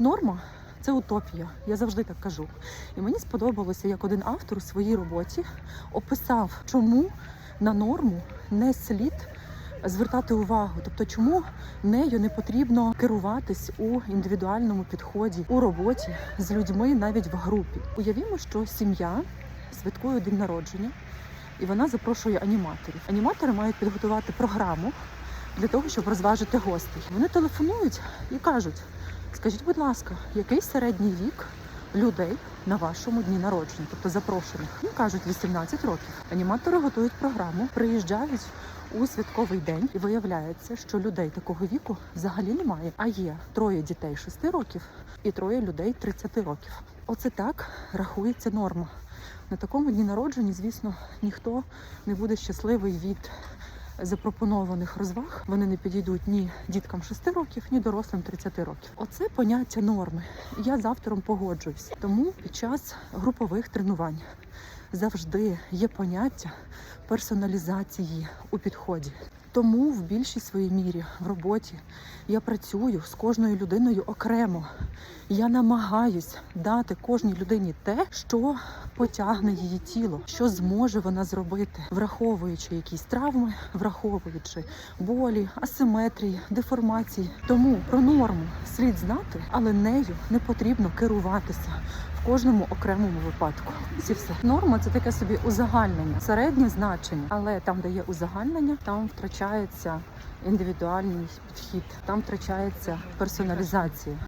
Норма це утопія. Я завжди так кажу. І мені сподобалося, як один автор у своїй роботі описав, чому на норму не слід звертати увагу. Тобто, чому нею не потрібно керуватись у індивідуальному підході у роботі з людьми навіть в групі. Уявімо, що сім'я святкує день народження, і вона запрошує аніматорів. Аніматори мають підготувати програму для того, щоб розважити гостей. Вони телефонують і кажуть: скажіть, будь ласка, який середній вік людей на вашому дні народження, тобто запрошених? Їм кажуть 18 років. Аніматори готують програму, приїжджають у святковий день, і виявляється, що людей такого віку взагалі немає. А є троє дітей 6 років і троє людей 30 років. Оце так рахується норма. На такому дні народження, звісно, ніхто не буде щасливий від запропонованих розваг. Вони не підійдуть ні діткам 6 років, ні дорослим 30 років. Оце поняття норми. Я з автором погоджуюсь. Тому під час групових тренувань завжди є поняття персоналізації у підході. Тому в більшій своїй мірі в роботі я працюю з кожною людиною окремо. Я намагаюсь дати кожній людині те, що потягне її тіло, що зможе вона зробити, враховуючи якісь травми, враховуючи болі, асиметрії, деформації. Тому про норму слід знати, але нею не потрібно керуватися кожному окремому випадку. ці все. Норма це таке собі узагальнення, середнє значення, але там, де є узагальнення, там втрачається індивідуальний підхід, там втрачається персоналізація.